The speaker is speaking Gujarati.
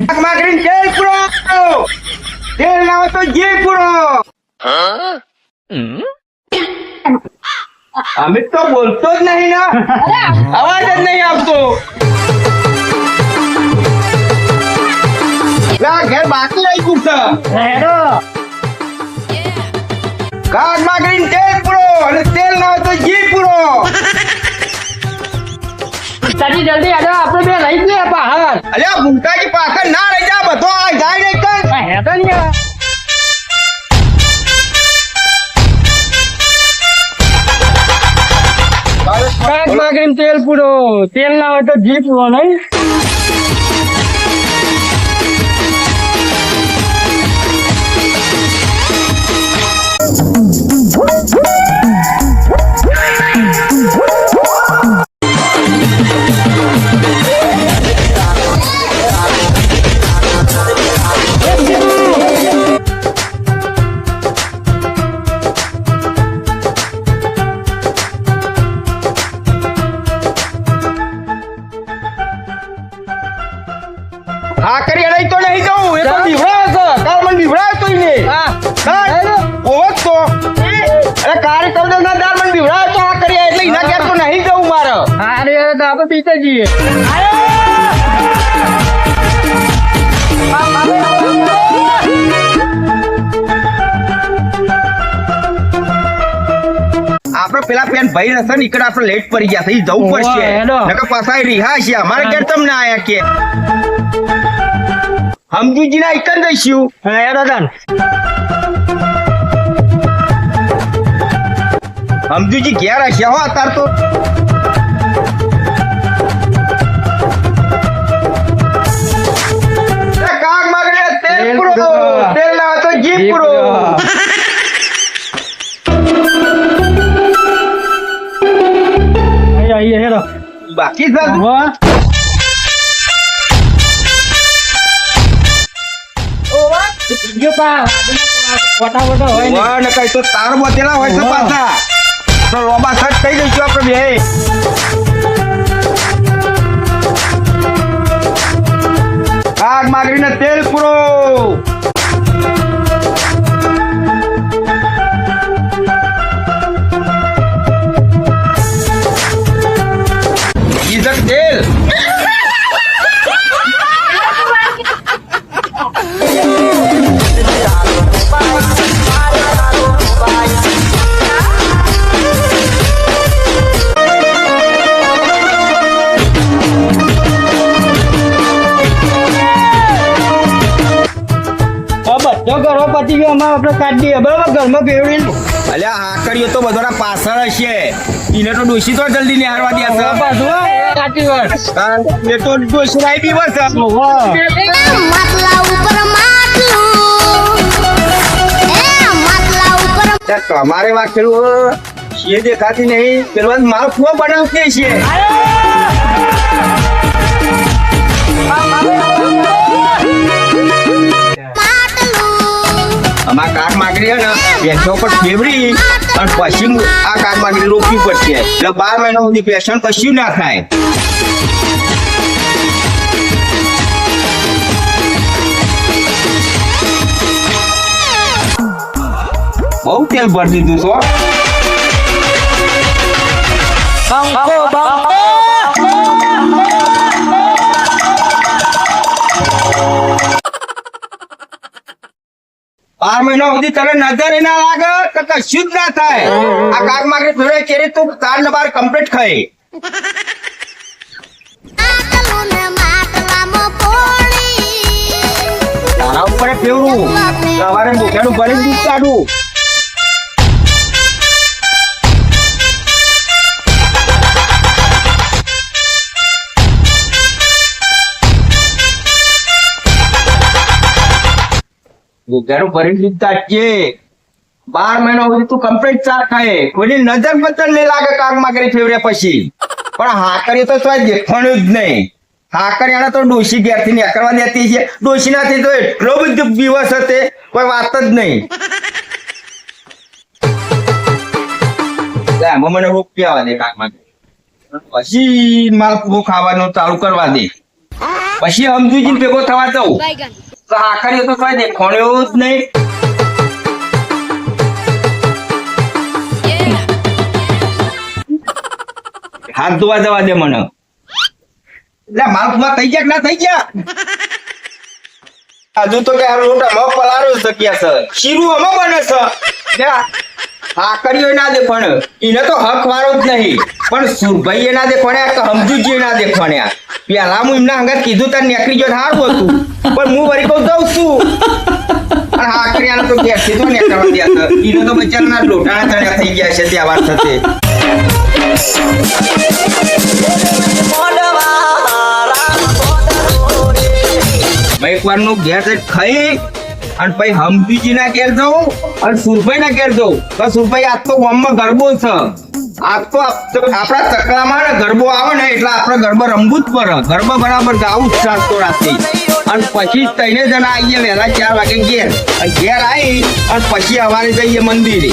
શાકમાં કરીને તેલ પૂરો તેલ ના હોય તો ઘી પૂરો અમિત તો બોલતો જ નહીં ને અવાજ જ નહીં આવતો લા, ઘેર બાકી રહી ગયું છે શાકમાં કરીને તેલ પૂરો અને તેલ ના હોય તો ઘી પૂરો તાજી જલ્દી આજો આપણે બે લઈ ગયા બહાર અલ્યા ભૂમકાજી પાછળ ના રહી જા બધો આ જાય નહીં કર હે તો ને યાર. શાક માગરીને તેલ પૂરો. તેલ ના હોય તો પૂરો નહીં. હા કરી અડાઈ તો નહીં જવું એ તો બીવડાવે છે. કાલ મને બીવડાવે તો ને હા. કાલ ઓવો તો. અરે કારે કર ના દાર મને બીવડાવે તો આ કરી એટલે એના ઘેર તો નહીં જવું મારે. અરે યાર તો આપણે પીતા જઈએ. આપણે પેલા પેન ભાઈ રહેશે ને આપણે લેટ પડી ગયા છે. જવું પડશે. નકર પાછા છે. અમારે ઘેર તમને આયા કે. સમજુજી ના ઈકન જઈશું હા હેડો તાન સમજુજી ઘેર હશે હો અત્યાર તો એ કાક માગણે તેલ તેલ પૂરો પૂરો. તેલ ના હોય તો ઘી ઘી પૂરો પૂરો. આઈએ આઈએ હેડો બાકી સર જો પા ફોટા વટા હોય ને. કઈ તો તાર બોતેલા હોય છે પાછા. તો રોબા સટ થઈ જઈશું આપણે બે. બધો ઘરો પતી ગયો અમારે આપણે કાઢી દઈએ. બરાબર ઘરમાં બેવડીને અલ્યા હાકરીઓ તો બધોના પાછળ હશે. એને તો ડોશી તો જલ્દી નિહાળવા દે હવે પાછું કાઢી વાર એ તો ડોશી બી બસ. તમારે વાંચેલું એ દેખાતી નહીં. પેલો મારો ફુવા બનાવતી છે? માટલું અમાર કાક માગડી ને પેશો પર ફેવરી અને પછી આ કાક માગડી રોકવી પડશે. એટલે બાર મહિના સુધી પેશન કશું ના થાય. બહુ તેલ ભરી દીધું છો બાર મહિના સુધી તને નજર એના ના લાગે કે કશું જ ના થાય. આ કાગ માગડી ફેરે કેરી તું તાર ને બાર કમ્પ્લીટ ખાઈ પેવડું તારા ઉપર ફેવરું સવારે મુઠિયાનું ભરી દૂધ કાઢું. મુઠિયાનું ભરી કાઢજે બાર મહિના સુધી તું કમ્પ્લીટ ચાર ખાય. કોઈની નજર બદલ નહીં લાગે કાક માગરી ફેવરે પછી. પણ હાકરી તો સ્વાય દેખવાનું જ નહીં. હાકર એને તો ડોશી ઘેરથી નીકળવા દેતી છે. ડોશી નાથી તો એટલો બધો દિવસ હતે, કોઈ વાત જ નહીં. મને રોક પીવા દે કાકમાં? પછી મારે પૂરો ખાવાનું ચાલુ કરવા દે. પછી સમજુજી ભેગો થવા જવું તો આખરી તો કોઈ દેખાણ્યો જ નહીં. હાથ ધોવા જવા દે મને. એટલે માલ ફુવા થઈ ગયા કે ના થઈ ગયા? હજુ તો કે આ લોટા મગ પલારો શક્યા છે? શીરું અમે બને છે. કર્યો ના દે પણ એને તો હક વાળો જ નહીં. પણ સુરભાઈ દે દેખવાણ્યા કે સમજુજી ના દેખવાણ્યા પેલા હું એમના અંગત કીધું તાર નીકળી જો સારું હતું. પણ હું વળી કહું દઉં છું. અને હા તો ઘેર સીધો નીકળવા દે છે એને તો બચારાના લોટાણા ચણ્યા થઈ ગયા છે ત્યાં વાર થશે મેં એક નું ઘેર ખાઈ અને પછી હમપીજી ના ઘેર જવું અને સુરભાઈ ના ઘેર જવું તો સુરભાઈ આજ તો ગામમાં ગરબો છે. આજ તો આપ- આપણા ચકલામાં ને ગરબો આવે ને એટલે આપણે ગરબા રમવું જ પડે. ગરબા બરાબર ગાવું જ ચાલતો રાતે. અને પછી ત્રણે જણા આવીએ વહેલા ચાર વાગે ઘેર. ઘેર આવી અને પછી અમારે જઈએ મંદિરે.